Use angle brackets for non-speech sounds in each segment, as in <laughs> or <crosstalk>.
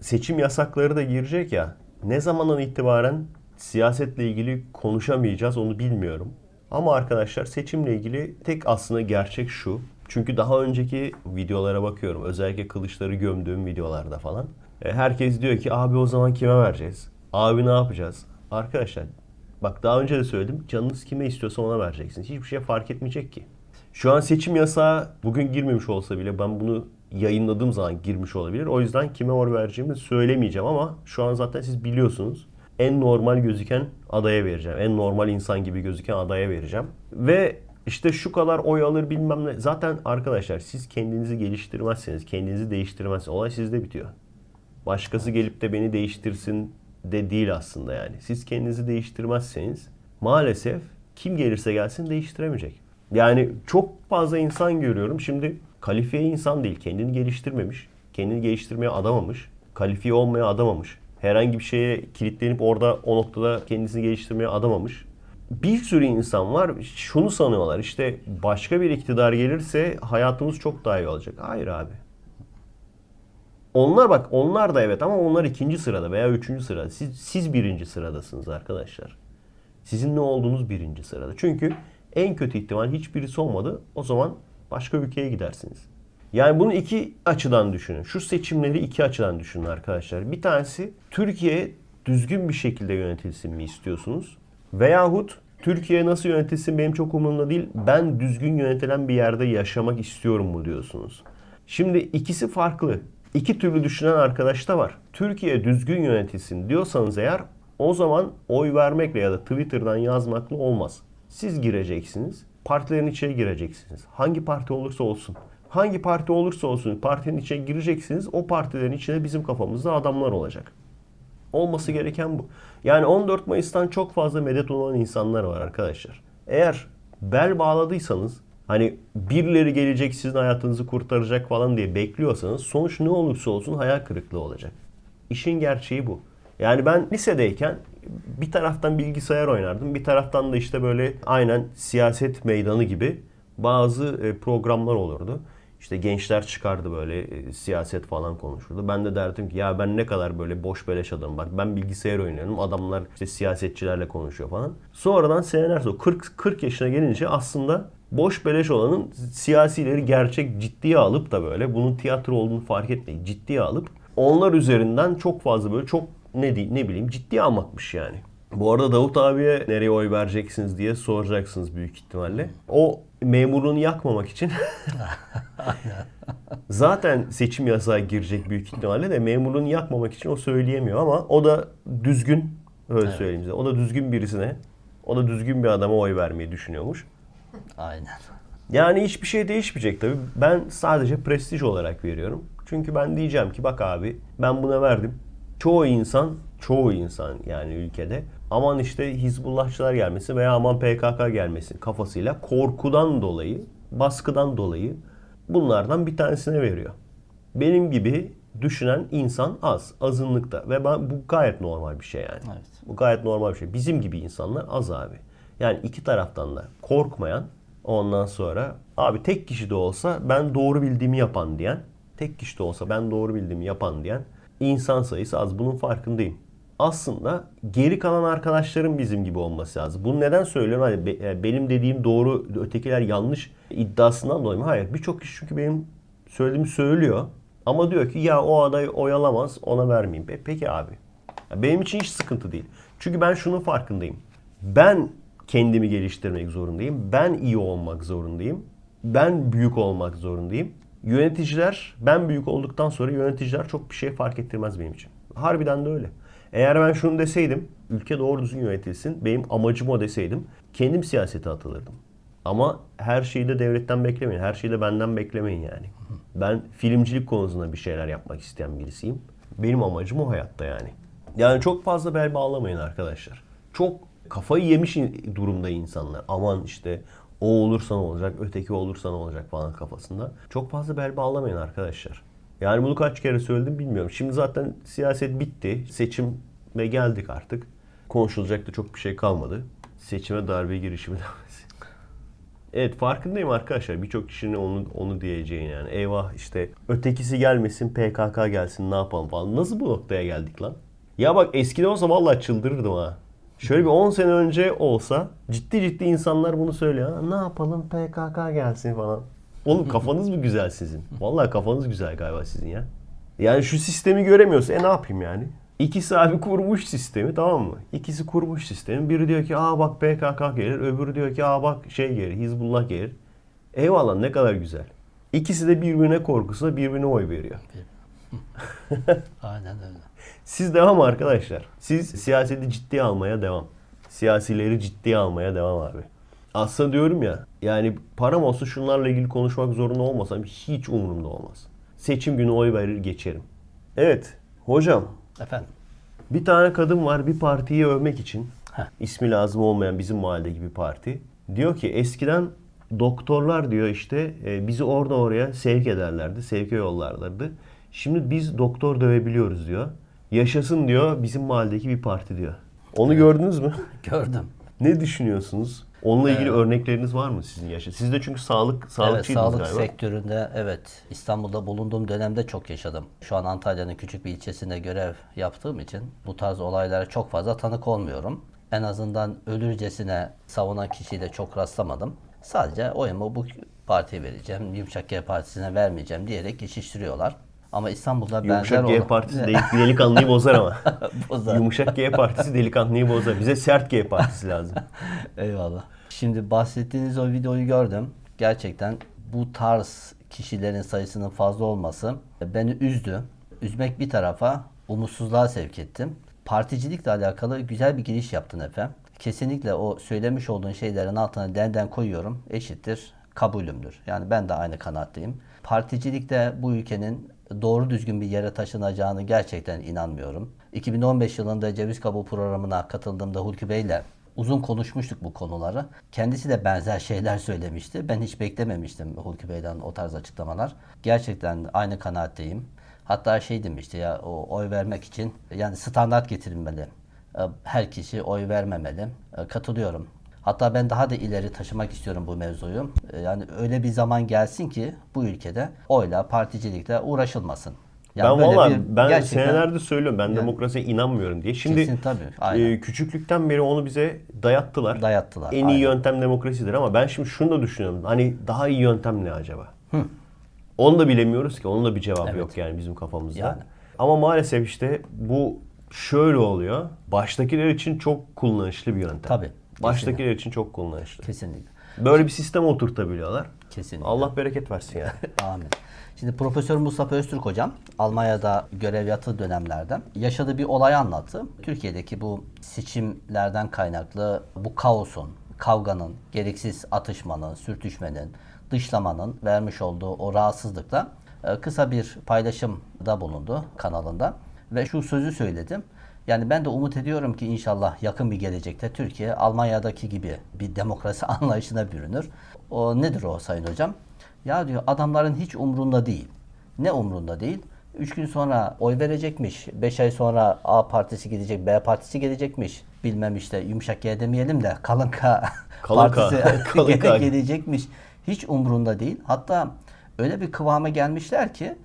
seçim yasakları da girecek ya. Ne zamandan itibaren siyasetle ilgili konuşamayacağız onu bilmiyorum. Ama arkadaşlar seçimle ilgili tek aslında gerçek şu. Çünkü daha önceki videolara bakıyorum. Özellikle kılıçları gömdüğüm videolarda falan. E, Herkes diyor ki abi o zaman kime vereceğiz? Abi ne yapacağız? Arkadaşlar bak daha önce de söyledim. Canınız kime istiyorsa ona vereceksiniz. Hiçbir şey fark etmeyecek ki. Şu an seçim yasağı bugün girmemiş olsa bile ben bunu yayınladığım zaman girmiş olabilir. O yüzden kime oy vereceğimi söylemeyeceğim ama şu an zaten siz biliyorsunuz. En normal gözüken adaya vereceğim. En normal insan gibi gözüken adaya vereceğim. Ve işte şu kadar oy alır bilmem ne. Zaten arkadaşlar siz kendinizi geliştirmezseniz, kendinizi değiştirmezseniz olay sizde bitiyor. Başkası gelip de beni değiştirsin de değil aslında yani. Siz kendinizi değiştirmezseniz maalesef kim gelirse gelsin değiştiremeyecek. Yani çok fazla insan görüyorum. Şimdi kalifiye insan değil. Kendini geliştirmemiş. Kendini geliştirmeye adamamış. Kalifiye olmaya adamamış. Herhangi bir şeye kilitlenip orada o noktada kendisini geliştirmeye adamamış. Bir sürü insan var şunu sanıyorlar işte başka bir iktidar gelirse hayatımız çok daha iyi olacak. Hayır abi. Onlar bak onlar da evet ama onlar ikinci sırada veya üçüncü sırada. Siz, siz birinci sıradasınız arkadaşlar. Sizin ne olduğunuz birinci sırada. Çünkü en kötü ihtimal hiçbirisi olmadı. O zaman başka ülkeye gidersiniz. Yani bunu iki açıdan düşünün. Şu seçimleri iki açıdan düşünün arkadaşlar. Bir tanesi Türkiye düzgün bir şekilde yönetilsin mi istiyorsunuz? Veyahut Türkiye nasıl yönetilsin benim çok umurumda değil. Ben düzgün yönetilen bir yerde yaşamak istiyorum mu diyorsunuz? Şimdi ikisi farklı. İki türlü düşünen arkadaş da var. Türkiye düzgün yönetilsin diyorsanız eğer o zaman oy vermekle ya da Twitter'dan yazmakla olmaz. Siz gireceksiniz. Partilerin içine gireceksiniz. Hangi parti olursa olsun. Hangi parti olursa olsun partinin içine gireceksiniz. O partilerin içine bizim kafamızda adamlar olacak. Olması gereken bu. Yani 14 Mayıs'tan çok fazla medet olan insanlar var arkadaşlar. Eğer bel bağladıysanız hani birileri gelecek sizin hayatınızı kurtaracak falan diye bekliyorsanız sonuç ne olursa olsun hayal kırıklığı olacak. İşin gerçeği bu. Yani ben lisedeyken bir taraftan bilgisayar oynardım. Bir taraftan da işte böyle aynen siyaset meydanı gibi bazı e, programlar olurdu. İşte gençler çıkardı böyle e, siyaset falan konuşurdu. Ben de derdim ki ya ben ne kadar böyle boş beleş adamım. Bak ben bilgisayar oynuyorum. Adamlar işte siyasetçilerle konuşuyor falan. Sonradan seneler sonra 40, 40 yaşına gelince aslında boş beleş olanın siyasileri gerçek ciddiye alıp da böyle bunun tiyatro olduğunu fark etmeyip ciddiye alıp onlar üzerinden çok fazla böyle çok ne ne bileyim ciddiye almakmış yani. Bu arada Davut abiye nereye oy vereceksiniz diye soracaksınız büyük ihtimalle. O memurluğunu yakmamak için <laughs> zaten seçim yasağı girecek büyük ihtimalle de memurluğunu yakmamak için o söyleyemiyor ama o da düzgün öyle söyleyeyim size. O da düzgün birisine, o da düzgün bir adama oy vermeyi düşünüyormuş. Aynen. Yani hiçbir şey değişmeyecek tabii. Ben sadece prestij olarak veriyorum. Çünkü ben diyeceğim ki bak abi ben buna verdim. Çoğu insan, çoğu insan yani ülkede aman işte Hizbullahçılar gelmesin veya aman PKK gelmesin kafasıyla korkudan dolayı, baskıdan dolayı bunlardan bir tanesine veriyor. Benim gibi düşünen insan az, azınlıkta ve ben, bu gayet normal bir şey yani. Evet. Bu gayet normal bir şey. Bizim gibi insanlar az abi. Yani iki taraftan da korkmayan ondan sonra abi tek kişi de olsa ben doğru bildiğimi yapan diyen, tek kişi de olsa ben doğru bildiğimi yapan diyen insan sayısı az. Bunun farkındayım. Aslında geri kalan arkadaşlarım bizim gibi olması lazım. Bunu neden söylüyorum? Hani be- yani benim dediğim doğru, ötekiler yanlış iddiasından dolayı mı? Hayır. Birçok kişi çünkü benim söylediğimi söylüyor. Ama diyor ki ya o aday oyalamaz ona vermeyeyim. E, peki abi. Benim için hiç sıkıntı değil. Çünkü ben şunun farkındayım. Ben kendimi geliştirmek zorundayım. Ben iyi olmak zorundayım. Ben büyük olmak zorundayım. Yöneticiler, ben büyük olduktan sonra yöneticiler çok bir şey fark ettirmez benim için. Harbiden de öyle. Eğer ben şunu deseydim, ülke doğru düzgün yönetilsin, benim amacım o deseydim, kendim siyasete atılırdım. Ama her şeyi de devletten beklemeyin, her şeyi de benden beklemeyin yani. Ben filmcilik konusunda bir şeyler yapmak isteyen birisiyim. Benim amacım o hayatta yani. Yani çok fazla bel bağlamayın arkadaşlar. Çok kafayı yemiş durumda insanlar. Aman işte o olursa ne olacak, öteki olursa ne olacak falan kafasında. Çok fazla bel bağlamayın arkadaşlar. Yani bunu kaç kere söyledim bilmiyorum. Şimdi zaten siyaset bitti. Seçim ve geldik artık. Konuşulacak da çok bir şey kalmadı. Seçime darbe girişimi <laughs> devam etsin. Evet farkındayım arkadaşlar. Birçok kişinin onu onu diyeceğini yani. Eyvah işte ötekisi gelmesin PKK gelsin ne yapalım falan. Nasıl bu noktaya geldik lan? Ya bak eskiden olsa vallahi çıldırırdım ha. Şöyle bir 10 sene önce olsa ciddi ciddi insanlar bunu söylüyor. Ne yapalım PKK gelsin falan. Oğlum <laughs> kafanız mı güzel sizin? Vallahi kafanız güzel galiba sizin ya. Yani şu sistemi göremiyorsa e ne yapayım yani? İkisi abi kurmuş sistemi tamam mı? İkisi kurmuş sistemi. Biri diyor ki aa bak PKK gelir. Öbürü diyor ki aa bak şey gelir. Hizbullah gelir. Eyvallah ne kadar güzel. İkisi de birbirine korkusu birbirine oy veriyor. <laughs> Aynen öyle. Siz devam arkadaşlar. Siz siyaseti ciddiye almaya devam. Siyasileri ciddiye almaya devam abi. Aslında diyorum ya yani param olsa şunlarla ilgili konuşmak zorunda olmasam hiç umurumda olmaz. Seçim günü oy verir geçerim. Evet hocam Efendim. bir tane kadın var bir partiyi övmek için. Heh. ismi lazım olmayan bizim mahalledeki bir parti. Diyor ki eskiden doktorlar diyor işte e, bizi orada oraya sevk ederlerdi. Sevke yollarlardı. Şimdi biz doktor dövebiliyoruz diyor. Yaşasın diyor bizim mahalledeki bir parti diyor. Onu gördünüz mü? <laughs> Gördüm. ne düşünüyorsunuz? Onunla ilgili örnekleriniz var mı sizin yaşa? Siz de çünkü sağlık Evet, sağlıkçıydınız sağlık galiba. sektöründe evet İstanbul'da bulunduğum dönemde çok yaşadım. Şu an Antalya'nın küçük bir ilçesinde görev yaptığım için bu tarz olaylara çok fazla tanık olmuyorum. En azından ölürcesine savunan kişiyle çok rastlamadım. Sadece oyumu bu partiye vereceğim, Yumuşak G Partisi'ne vermeyeceğim diyerek geçiştiriyorlar. Ama İstanbul'da benzer Yumuşak G olan- partisi <laughs> delik, delikanlıyı bozar ama. <laughs> Bozar. Yumuşak G partisi delikanlıyı bozar. Bize sert G partisi lazım. <laughs> Eyvallah. Şimdi bahsettiğiniz o videoyu gördüm. Gerçekten bu tarz kişilerin sayısının fazla olması beni üzdü. Üzmek bir tarafa umutsuzluğa sevk ettim. Particilikle alakalı güzel bir giriş yaptın Efe. Kesinlikle o söylemiş olduğun şeylerin altına denden koyuyorum. Eşittir kabulümdür. Yani ben de aynı kanaatteyim. Particilikte bu ülkenin doğru düzgün bir yere taşınacağını gerçekten inanmıyorum. 2015 yılında Ceviz Kabuğu programına katıldığımda Hulki Bey'le uzun konuşmuştuk bu konuları. Kendisi de benzer şeyler söylemişti. Ben hiç beklememiştim Hulki Bey'den o tarz açıklamalar. Gerçekten aynı kanaatteyim. Hatta şey demişti ya o oy vermek için yani standart getirilmeli. E, Her kişi oy vermemeli. E, Katılıyorum. Hatta ben daha da ileri taşımak istiyorum bu mevzuyu. E, Yani öyle bir zaman gelsin ki bu ülkede oyla, particilikle uğraşılmasın. Yani ben valla ben gerçekten- senelerdir söylüyorum ben demokrasiye inanmıyorum diye. Şimdi Kesin tabii, aynen. e, küçüklükten beri onu bize dayattılar. Dayattılar, En iyi aynen. yöntem demokrasidir ama ben şimdi şunu da düşünüyorum. Hani daha iyi yöntem ne acaba? Onu da bilemiyoruz ki. Onun da bir cevabı Evet. yok yani bizim kafamızda. Yani. Ama maalesef işte bu şöyle oluyor. Baştakiler için çok kullanışlı bir yöntem. Tabii, Baştakiler için çok kullanışlı. Kesinlikle. Böyle bir sistem oturtabiliyorlar. Kesinlikle. Allah bereket versin yani. <laughs> Amin. Şimdi Profesör Mustafa Öztürk hocam Almanya'da görev yaptığı dönemlerde yaşadığı bir olay anlattı. Türkiye'deki bu seçimlerden kaynaklı bu kaosun, kavganın, gereksiz atışmanın, sürtüşmenin, dışlamanın vermiş olduğu o rahatsızlıkla e, kısa bir paylaşımda bulundu kanalında ve şu sözü söyledim. Yani ben de umut ediyorum ki inşallah yakın bir gelecekte Türkiye Almanya'daki gibi bir demokrasi <laughs> anlayışına bürünür. O nedir o sayın hocam? Ya diyor adamların hiç umrunda değil. Ne umrunda değil? 3 gün sonra oy verecekmiş. 5 ay sonra A partisi gidecek, B partisi gelecekmiş. Bilmem işte yumuşak G demeyelim de kalın K <laughs> Kalın partisi <laughs> Kalın gelecekmiş. Hiç umrunda değil. Hatta öyle bir kıvama gelmişler ki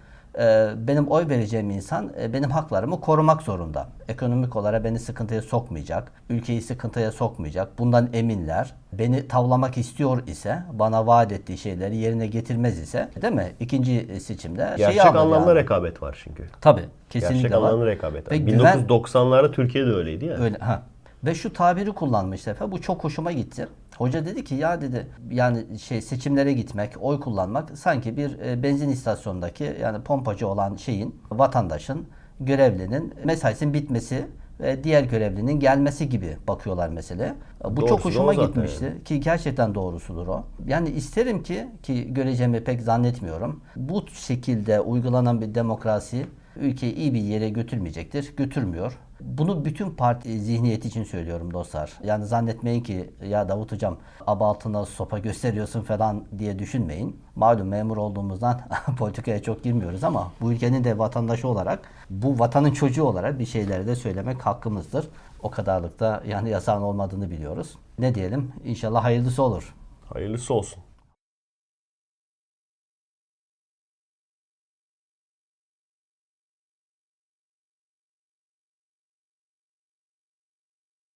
benim oy vereceğim insan e, benim haklarımı korumak zorunda. Ekonomik olarak beni sıkıntıya sokmayacak, ülkeyi sıkıntıya sokmayacak. Bundan eminler. Beni tavlamak istiyor ise, bana vaat ettiği şeyleri yerine getirmez ise, değil mi? İkinci seçimde şeyi Gerçek alır anlamda yani. rekabet var çünkü. Tabii, kesinlikle Gerçek var. anlamda rekabet var. Ve güven- 1990'larda Türkiye'de öyleydi ya. Öyle ha. Ve şu tabiri kullanmış Efe. Bu çok hoşuma gitti. Hoca dedi ki ya dedi yani şey seçimlere gitmek, oy kullanmak sanki bir e, benzin istasyonundaki yani pompacı olan şeyin vatandaşın görevlinin mesaisinin bitmesi ve diğer görevlinin gelmesi gibi bakıyorlar mesele. Bu Doğrusu çok hoşuma gitmişti ki gerçekten doğrusudur o. Yani isterim ki ki göreceğimi pek zannetmiyorum. Bu şekilde uygulanan bir demokrasi ülkeyi iyi bir yere götürmeyecektir. Götürmüyor. Bunu bütün parti zihniyeti için söylüyorum dostlar. Yani zannetmeyin ki ya Davut hocam aba altına sopa gösteriyorsun falan diye düşünmeyin. Malum memur olduğumuzdan <laughs> politikaya çok girmiyoruz ama bu ülkenin de vatandaşı olarak bu vatanın çocuğu olarak bir şeyleri de söylemek hakkımızdır. O kadarlıkta yani yasağın olmadığını biliyoruz. Ne diyelim? İnşallah hayırlısı olur. Hayırlısı olsun.